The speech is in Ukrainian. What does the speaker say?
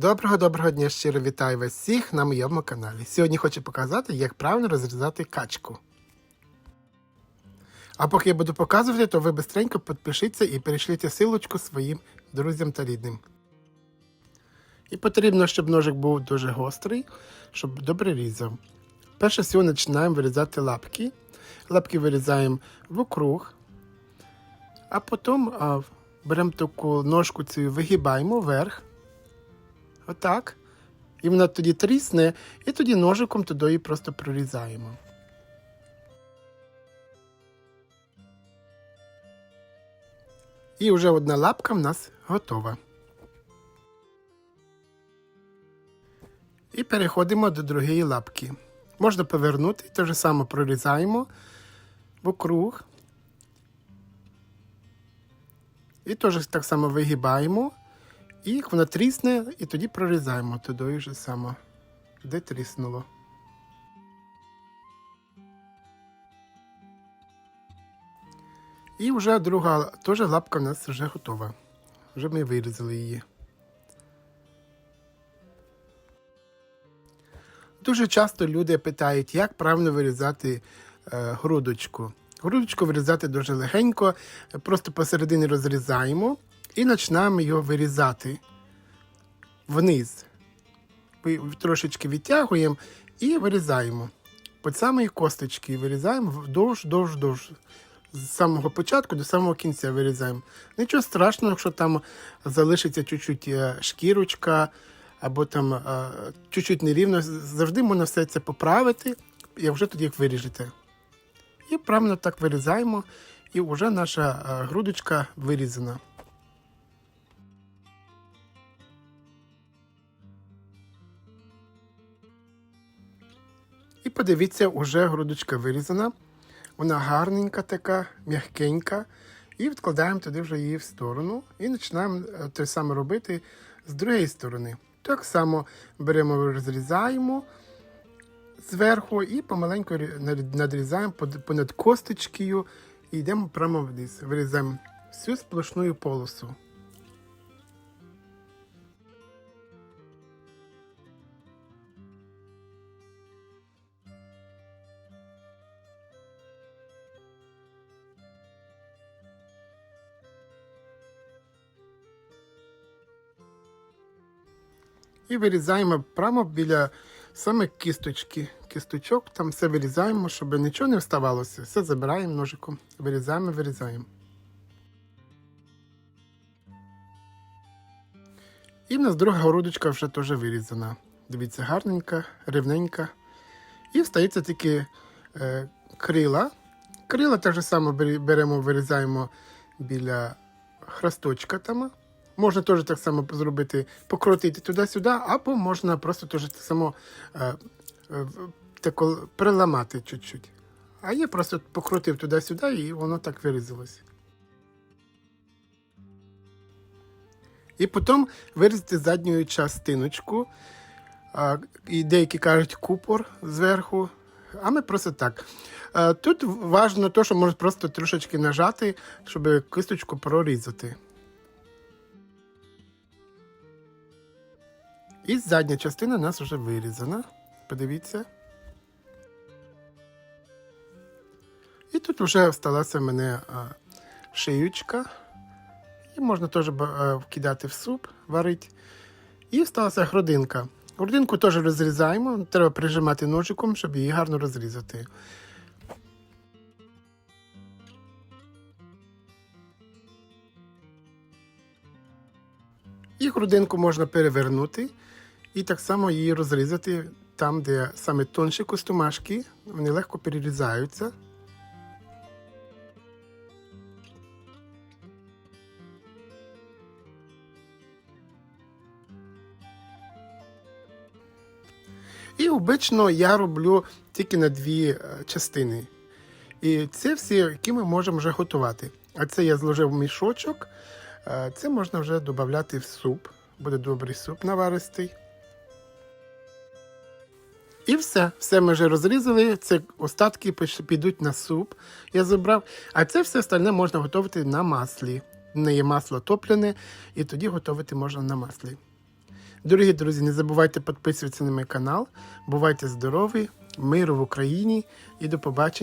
Доброго доброго дня! Щиро вітаю вас всіх на моєму каналі. Сьогодні хочу показати, як правильно розрізати качку. А поки я буду показувати, то ви бистренько підпишіться і перешліть силочку своїм друзям та рідним. І потрібно, щоб ножик був дуже гострий, щоб добре різав. Перше всього починаємо вирізати лапки. Лапки вирізаємо вокруг, а потім беремо таку ножку цю вигибаємо вверх. Отак. І вона тоді трісне, і тоді ножиком туди її просто прорізаємо. І вже одна лапка в нас готова. І переходимо до другої лапки. Можна повернути, те ж саме прорізаємо вокруг. І теж так само вигибаємо. І вона трісне, і тоді прорізаємо туди вже само, де тріснуло. І вже друга теж лапка у нас вже готова. Вже ми вирізали її. Дуже часто люди питають, як правильно вирізати е, грудочку. Грудочку вирізати дуже легенько, просто посередині розрізаємо і починаємо його вирізати вниз. Трошечки відтягуємо і вирізаємо. По самої косточки вирізаємо вдовж, довж, довж. З самого початку до самого кінця вирізаємо. Нічого страшного, якщо там залишиться чуть-чуть е, шкірочка або там е, чуть-чуть нерівно, завжди можна все це поправити, і вже тоді як виріжете. І правильно так вирізаємо, і вже наша е, грудочка вирізана. І подивіться, уже грудочка вирізана. Вона гарненька така, м'якенька. І відкладаємо туди вже її в сторону. І починаємо е, те саме робити з другої сторони. Так само беремо, розрізаємо зверху і помаленьку надрізаємо понад косточкою і йдемо прямо вниз. Вирізаємо всю сплошну полосу. І вирізаємо прямо біля саме кісточки. Кісточок, там все вирізаємо, щоб нічого не вставалося. Все забираємо ножиком, вирізаємо, вирізаємо. І в нас друга грудочка вже теж вирізана. Дивіться, гарненька, рівненька. І встається тільки е, крила. Крила так же само беремо, вирізаємо біля хресточка там. Можна теж так само зробити, покрутити туди-сюди, або можна просто теж так само е, е, тако приламати чуть-чуть. А я просто покрутив туди-сюди і воно так вирізалось. І потім вирізати задню частиночку. І деякі кажуть купор зверху, а ми просто так. А, тут важливо те, що можна просто трошечки нажати, щоб кисточку прорізати. І задня частина у нас вже вирізана. Подивіться. І тут вже сталася в мене шиючка. І можна теж вкидати в суп, варити. І сталася грудинка. Грудинку теж розрізаємо. Треба прижимати ножиком, щоб її гарно розрізати. І грудинку можна перевернути і так само її розрізати там, де саме тонші костюмашки, вони легко перерізаються. І обично я роблю тільки на дві е, частини. І це всі, які ми можемо вже готувати. А це я зложив в мішочок. Е, Це можна вже додати в суп. Буде добрий суп наваристий. І все. Все ми вже розрізали. Це остатки підуть на суп. Я забрав. А це все остальне можна готувати на маслі. Не є масло топлене, і тоді готувати можна на маслі. Дорогі друзі, не забувайте підписуватися на мій канал. Бувайте здорові, миру в Україні і до побачення.